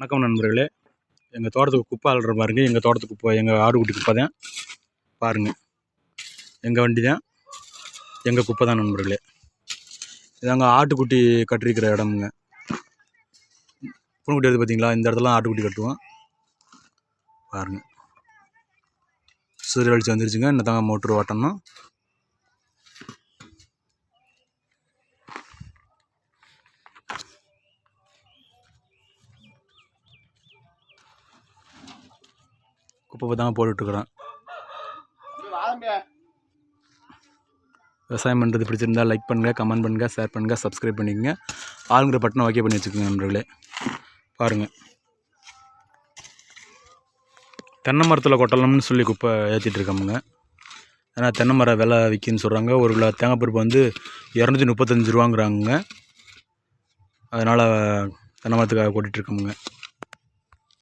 வணக்கம் நண்பர்களே. எங்கள் தோட்டத்துக்கு குப்பை அல்ற பாருங்க. எங்கள் தோட்டத்துக்கு குப்பை எங்கள் ஆடுகுட்டி குப்பை தான். பாருங்கள் எங்கள் வண்டி தான். எங்கள் குப்பை தான் நண்பர்களே. இதாங்க ஆட்டுக்குட்டி கட்டிருக்கிற இடமுங்க. பூனைக்குட்டி எடுத்து பார்த்தீங்களா இந்த இடத்துல ஆட்டுக்குட்டி கட்டுவோம். பாருங்கள் சூரிய வெளிச்சம் வந்துருச்சுங்க. இன்னும் தாங்க மோட்ரு ஓட்டணும். குப்பை தாங்க போட்டுட்ருக்குறோம் விவசாயம் பண்ணுறது பிடிச்சிருந்தா லைக் பண்ணுங்கள் கமெண்ட் பண்ணுங்கள் ஷேர் பண்ணுங்கள் சப்ஸ்கிரைப் பண்ணிக்கங்க. ஆளுங்கிற பட்டனை ஓகே பண்ணி வச்சுக்கோங்க நண்பர்களே. பாருங்கள் தென்னை மரத்தில் கொட்டலாம்னு சொல்லி குப்பை ஏற்றிட்டு இருக்கோமுங்க. ஏன்னா தென்னை மரம் விலை விற்கின்னு சொல்கிறாங்க ஒரு கிலோ தேங்காய் பருப்பு வந்து இரநூத்தி முப்பத்தஞ்சு ரூபாங்கிறாங்க. அதனால் தென்னை மரத்துக்காக கொட்டிகிட்டு இருக்கோமுங்க.